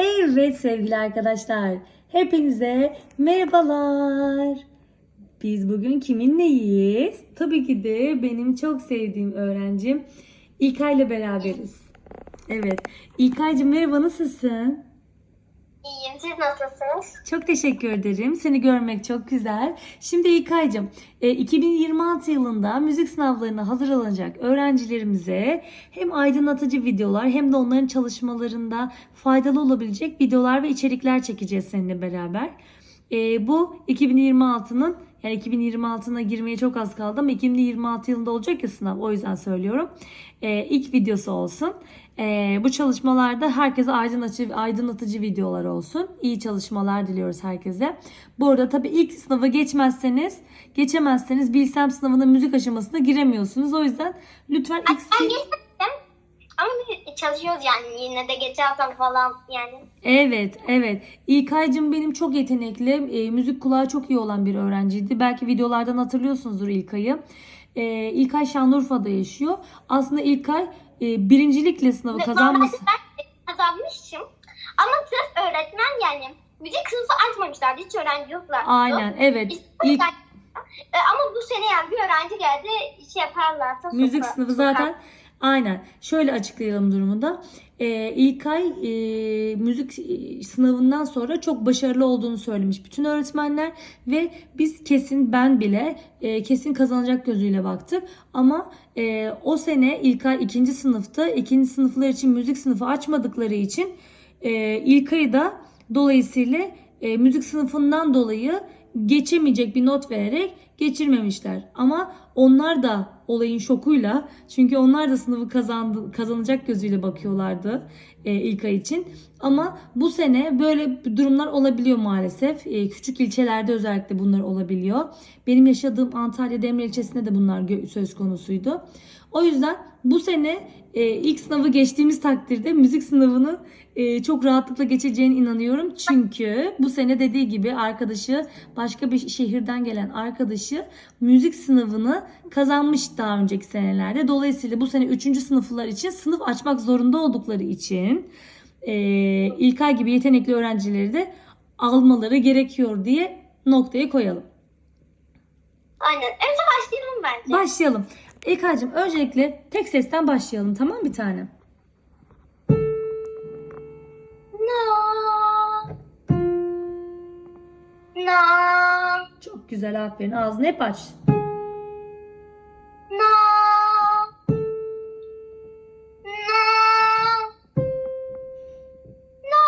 Evet sevgili arkadaşlar, hepinize merhabalar. Biz bugün kiminleyiz? Tabii ki de benim çok sevdiğim öğrencim İlkay ile beraberiz. Evet, İlkay'cığım merhaba nasılsın? İyiyim. Siz nasılsınız? Çok teşekkür ederim. Seni görmek çok güzel. Şimdi İlkay'cığım, e, 2026 yılında müzik sınavlarına hazırlanacak öğrencilerimize hem aydınlatıcı videolar hem de onların çalışmalarında faydalı olabilecek videolar ve içerikler çekeceğiz seninle beraber. E, bu 2026'nın yani 2026'na girmeye çok az kaldı ama 2026 yılında olacak ya sınav o yüzden söylüyorum. E, ilk videosu olsun. E, bu çalışmalarda herkese aydınlatıcı, aydınlatıcı videolar olsun. İyi çalışmalar diliyoruz herkese. Bu arada tabii ilk sınava geçmezseniz, geçemezseniz bilsem sınavına müzik aşamasına giremiyorsunuz. O yüzden lütfen ilk Ben geçmedim. Ama biz çalışıyoruz yani. Yine de geçersem falan yani. Evet, evet. İlkay'cığım benim çok yetenekli, e, müzik kulağı çok iyi olan bir öğrenciydi. Belki videolardan hatırlıyorsunuzdur İlkay'ı. E, İlkay Şanlıurfa'da yaşıyor. Aslında İlkay e, birincilikle sınavı kazanması. Ben kazanmışım. Ama sırf öğretmen yani. Müzik sınıfı açmamışlardı. Hiç öğrenci yoklardı. Aynen, evet. İlk E, ama bu sene yani bir öğrenci geldi şey yaparlarsa müzik sınıfı zaten aynen. Şöyle açıklayalım durumu da. Ee, İlkay e, müzik e, sınavından sonra çok başarılı olduğunu söylemiş bütün öğretmenler ve biz kesin ben bile e, kesin kazanacak gözüyle baktık. Ama e, o sene İlkay ikinci sınıfta ikinci sınıflar için müzik sınıfı açmadıkları için e, İlkay'ı da dolayısıyla e, müzik sınıfından dolayı geçemeyecek bir not vererek geçirmemişler. Ama onlar da olayın şokuyla çünkü onlar da sınavı kazandı, kazanacak gözüyle bakıyorlardı e, ilk ay için. Ama bu sene böyle durumlar olabiliyor maalesef. E, küçük ilçelerde özellikle bunlar olabiliyor. Benim yaşadığım Antalya Demre ilçesinde de bunlar söz konusuydu. O yüzden bu sene e, ilk sınavı geçtiğimiz takdirde müzik sınavını e, çok rahatlıkla geçeceğine inanıyorum. Çünkü bu sene dediği gibi arkadaşı başka bir şehirden gelen arkadaşı müzik sınavını kazanmış daha önceki senelerde. Dolayısıyla bu sene 3. sınıflar için sınıf açmak zorunda oldukları için e, İlkay gibi yetenekli öğrencileri de almaları gerekiyor diye noktaya koyalım. Aynen. Önce başlayalım bence. Başlayalım. İlkay'cığım öncelikle tek sesten başlayalım tamam bir tane. Na. Na. Çok güzel aferin ağzını hep aç.